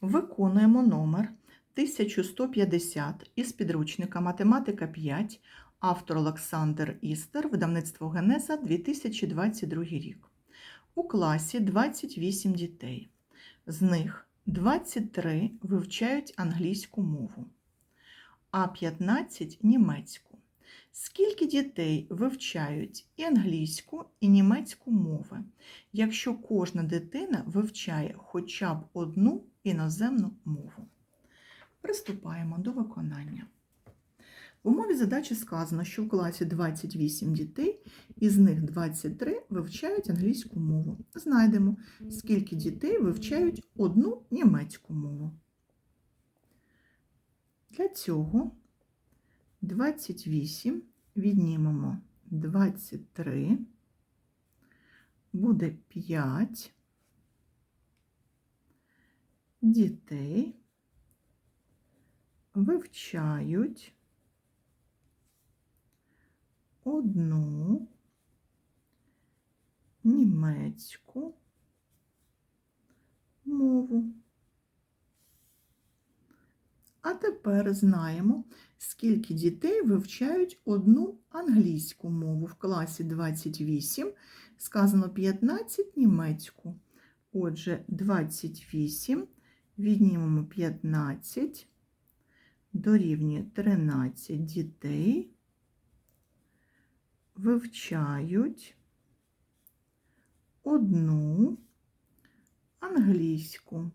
Виконуємо номер 1150 із підручника Математика 5, автор Олександр Істер, видавництво Генеза 2022 рік. У класі 28 дітей. З них 23 вивчають англійську мову, а 15 німецьку. Скільки дітей вивчають і англійську, і німецьку мови, якщо кожна дитина вивчає хоча б одну іноземну мову? Приступаємо до виконання. В умові задачі сказано, що в класі 28 дітей, із них 23 вивчають англійську мову. Знайдемо, скільки дітей вивчають одну німецьку мову. Для цього 28 віднімемо 23, буде 5 дітей вивчають одну німецьку мову. А тепер знаємо, скільки дітей вивчають одну англійську мову. В класі 28 сказано 15 німецьку. Отже, 28 віднімемо 15, дорівнює 13 дітей вивчають одну англійську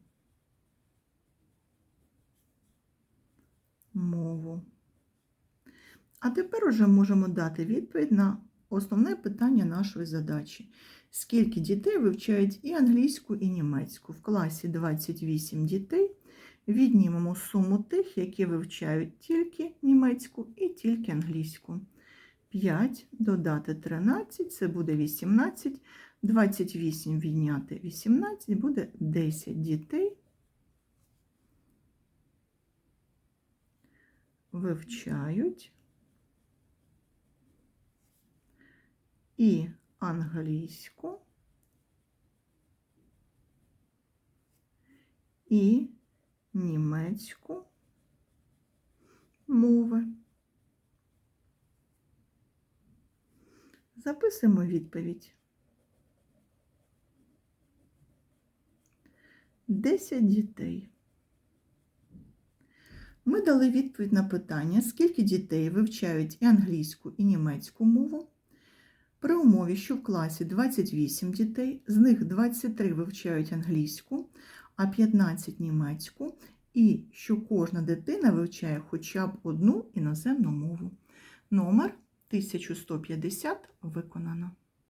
мову. А тепер уже можемо дати відповідь на основне питання нашої задачі. Скільки дітей вивчають і англійську, і німецьку? В класі 28 дітей. Віднімемо суму тих, які вивчають тільки німецьку і тільки англійську. 5 додати 13 це буде 18. 28 відняти 18 буде 10 дітей. Вивчають і англійську, і німецьку мови. Записуємо відповідь. 10 дітей. Ми дали відповідь на питання, скільки дітей вивчають і англійську, і німецьку мову. При умові, що в класі 28 дітей, з них 23 вивчають англійську, а 15 німецьку, і що кожна дитина вивчає хоча б одну іноземну мову. Номер 1150 виконано.